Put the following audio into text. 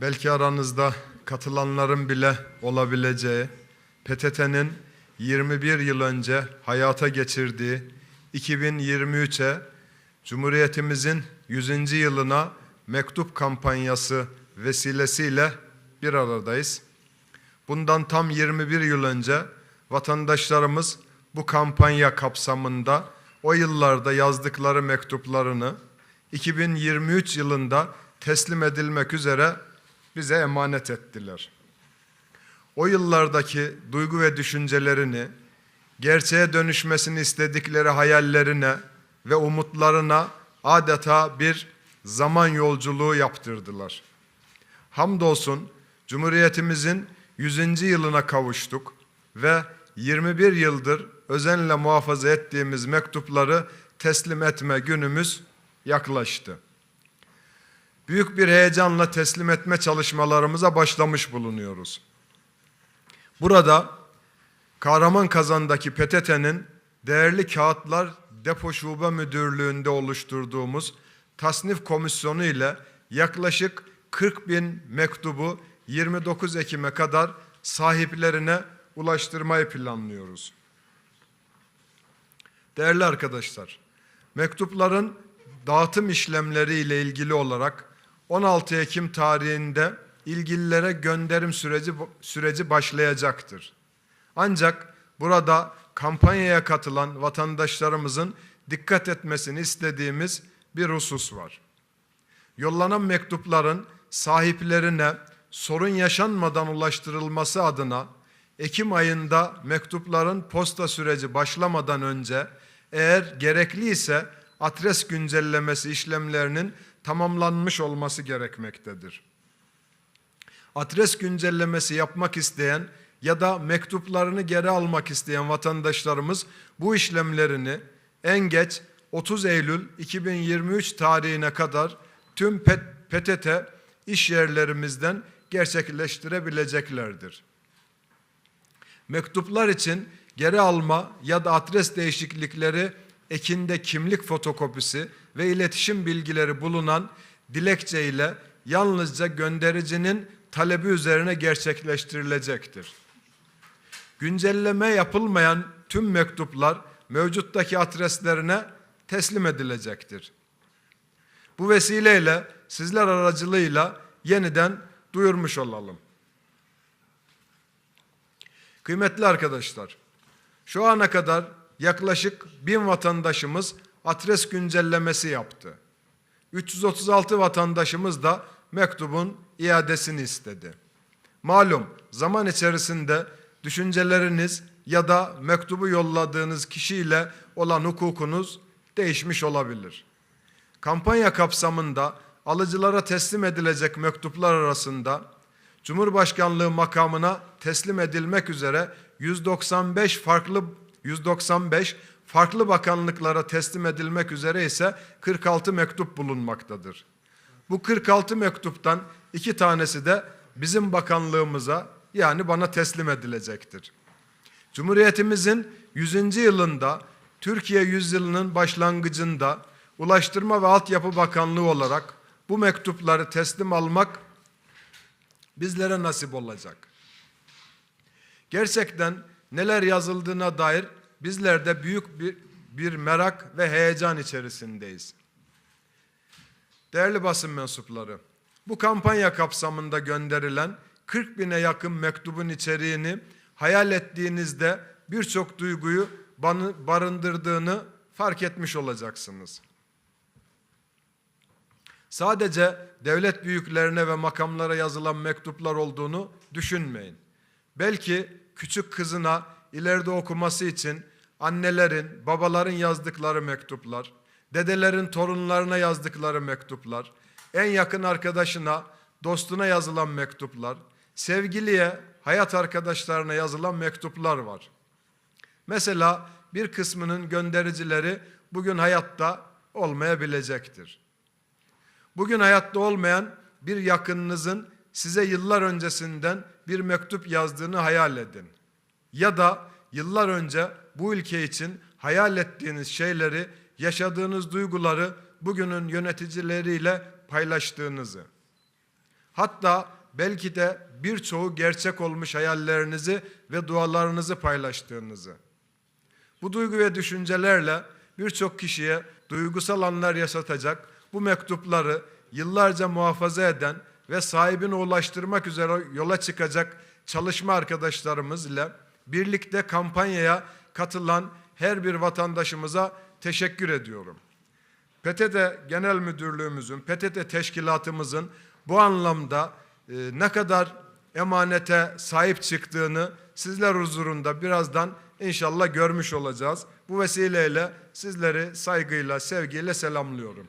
belki aranızda katılanların bile olabileceği PTT'nin 21 yıl önce hayata geçirdiği 2023'e Cumhuriyetimizin 100. yılına mektup kampanyası vesilesiyle bir aradayız. Bundan tam 21 yıl önce vatandaşlarımız bu kampanya kapsamında o yıllarda yazdıkları mektuplarını 2023 yılında teslim edilmek üzere bize emanet ettiler. O yıllardaki duygu ve düşüncelerini, gerçeğe dönüşmesini istedikleri hayallerine ve umutlarına adeta bir zaman yolculuğu yaptırdılar. Hamdolsun Cumhuriyetimizin 100. yılına kavuştuk ve 21 yıldır özenle muhafaza ettiğimiz mektupları teslim etme günümüz yaklaştı. Büyük bir heyecanla teslim etme çalışmalarımıza başlamış bulunuyoruz. Burada Kahraman Kazan'daki PTT'nin değerli kağıtlar depo şube müdürlüğünde oluşturduğumuz tasnif komisyonu ile yaklaşık 40 bin mektubu 29 Ekim'e kadar sahiplerine ulaştırmayı planlıyoruz. Değerli arkadaşlar, mektupların dağıtım işlemleri ile ilgili olarak 16 Ekim tarihinde ilgililere gönderim süreci süreci başlayacaktır. Ancak burada kampanyaya katılan vatandaşlarımızın dikkat etmesini istediğimiz bir husus var. Yollanan mektupların sahiplerine sorun yaşanmadan ulaştırılması adına Ekim ayında mektupların posta süreci başlamadan önce eğer gerekli ise adres güncellemesi işlemlerinin tamamlanmış olması gerekmektedir. Adres güncellemesi yapmak isteyen ya da mektuplarını geri almak isteyen vatandaşlarımız bu işlemlerini en geç 30 Eylül 2023 tarihine kadar tüm PTT iş yerlerimizden gerçekleştirebileceklerdir. Mektuplar için geri alma ya da adres değişiklikleri ekinde kimlik fotokopisi ve iletişim bilgileri bulunan dilekçe ile yalnızca göndericinin talebi üzerine gerçekleştirilecektir. Güncelleme yapılmayan tüm mektuplar mevcuttaki adreslerine teslim edilecektir. Bu vesileyle sizler aracılığıyla yeniden duyurmuş olalım. Kıymetli arkadaşlar, şu ana kadar yaklaşık bin vatandaşımız adres güncellemesi yaptı. 336 vatandaşımız da mektubun iadesini istedi. Malum zaman içerisinde düşünceleriniz ya da mektubu yolladığınız kişiyle olan hukukunuz değişmiş olabilir. Kampanya kapsamında alıcılara teslim edilecek mektuplar arasında Cumhurbaşkanlığı makamına teslim edilmek üzere 195 farklı 195 farklı bakanlıklara teslim edilmek üzere ise 46 mektup bulunmaktadır. Bu 46 mektuptan iki tanesi de bizim bakanlığımıza yani bana teslim edilecektir. Cumhuriyetimizin 100. yılında Türkiye yüzyılının başlangıcında Ulaştırma ve Altyapı Bakanlığı olarak bu mektupları teslim almak bizlere nasip olacak. Gerçekten neler yazıldığına dair bizler de büyük bir, bir merak ve heyecan içerisindeyiz. Değerli basın mensupları, bu kampanya kapsamında gönderilen 40 bine yakın mektubun içeriğini hayal ettiğinizde birçok duyguyu barındırdığını fark etmiş olacaksınız. Sadece devlet büyüklerine ve makamlara yazılan mektuplar olduğunu düşünmeyin. Belki küçük kızına ileride okuması için annelerin, babaların yazdıkları mektuplar, dedelerin torunlarına yazdıkları mektuplar, en yakın arkadaşına, dostuna yazılan mektuplar, sevgiliye, hayat arkadaşlarına yazılan mektuplar var. Mesela bir kısmının göndericileri bugün hayatta olmayabilecektir. Bugün hayatta olmayan bir yakınınızın size yıllar öncesinden bir mektup yazdığını hayal edin. Ya da yıllar önce bu ülke için hayal ettiğiniz şeyleri, yaşadığınız duyguları bugünün yöneticileriyle paylaştığınızı. Hatta belki de birçoğu gerçek olmuş hayallerinizi ve dualarınızı paylaştığınızı. Bu duygu ve düşüncelerle birçok kişiye duygusal anlar yaşatacak bu mektupları yıllarca muhafaza eden ve sahibine ulaştırmak üzere yola çıkacak çalışma arkadaşlarımız ile birlikte kampanyaya katılan her bir vatandaşımıza teşekkür ediyorum. PTT Genel Müdürlüğümüzün, PTT Teşkilatımızın bu anlamda e, ne kadar emanete sahip çıktığını sizler huzurunda birazdan inşallah görmüş olacağız. Bu vesileyle sizleri saygıyla, sevgiyle selamlıyorum.